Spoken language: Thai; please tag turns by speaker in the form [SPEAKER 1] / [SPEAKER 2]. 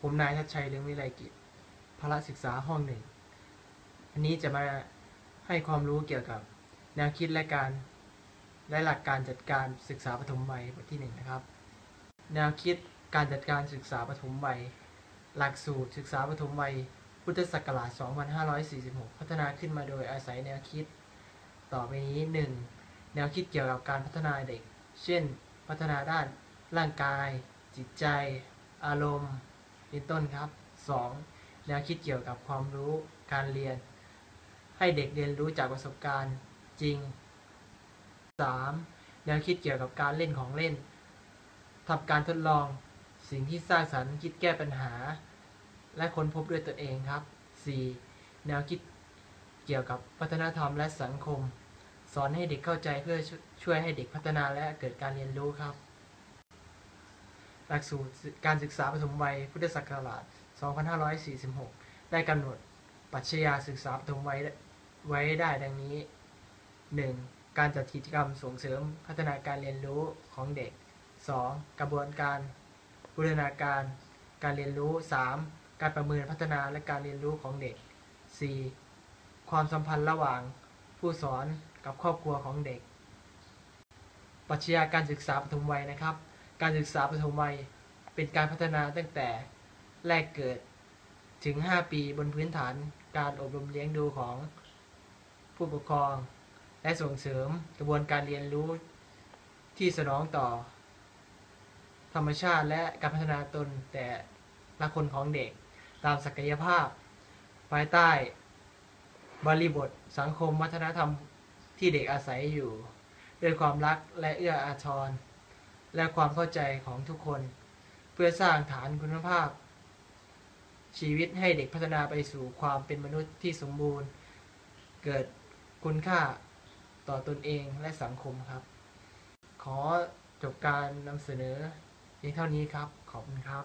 [SPEAKER 1] ผมนายทัชชัยเลืองวิไลกิจพละศึกษาห้องหนึ่ง อันนี้จะมาให้ความรู้เกี่ยวกับ แนวคิดและการและหลักการจัดการศึกษาปฐมวัยบทที่หนึ่งนะครับ แนวคิดการจัดการศึกษาปฐมวัย หลักสูตรศึกษาปฐมวัย พุทธศักราช 2546 พัฒนาขึ้นมาโดยอาศัยแนวคิด ต่อไปนี้ 1. แนวคิดเกี่ยวกับการพัฒนาเด็ก เช่น พัฒนาด้านร่างกาย จิตใจ อารมณ์ เป็นต้นครับ 2. แนวคิดเกี่ยวกับความรู้การเรียน ให้เด็กเรียนรู้จากประสบการณ์จริง 3. แนวคิดเกี่ยวกับการเล่นของเล่นทำการทดลอง สิ่งที่สร้างสรรค์คิดแก้ปัญหา และค้นพบด้วยตนเองครับ 4. แนวคิดเกี่ยวกับวัฒนธรรมและสังคม สอนให้เด็กเข้าใจเพื่อช่วยให้เด็กพัฒนาและเกิดการเรียนรู้ครับ หลักสูตรการศึกษาปฐมวัยพุทธศักราช 2546 ได้กำหนดปรัชญาศึกษาปฐมวัยไว้ได้ดังนี้ 1. การจัดกิจกรรมส่งเสริมพัฒนาการเรียนรู้ของเด็ก 2. กระบวนการบูรณาการการเรียนรู้ 3. การประเมินพัฒนาและการเรียนรู้ของเด็ก 4. ความสัมพันธ์ระหว่างผู้สอนกับครอบครัวของเด็ก ปรัชญาการศึกษาปฐมวัยนะครับ การศึกษาปฐมวัยเป็นการพัฒนาตั้งแต่แรกเกิดถึง 5 ปีบนพื้นฐานการอบรมเลี้ยงดูของผู้ปกครอง และส่งเสริมกระบวนการเรียนรู้ที่สนองต่อ ธรรมชาติและการพัฒนาตนแต่ละคนของเด็กตามศักยภาพ ภายใต้ บริบทสังคมวัฒนธรรมที่เด็กอาศัยอยู่ ด้วยความรักและเอื้ออาทร และความเข้าใจของทุกคน เพื่อสร้างฐานคุณภาพ ชีวิตให้เด็กพัฒนาไปสู่ความเป็นมนุษย์ที่สมบูรณ์ เกิดคุณค่าต่อตนเองและสังคมครับ ขอจบการนำเสนอเพียงเท่านี้ครับ ขอบคุณครับ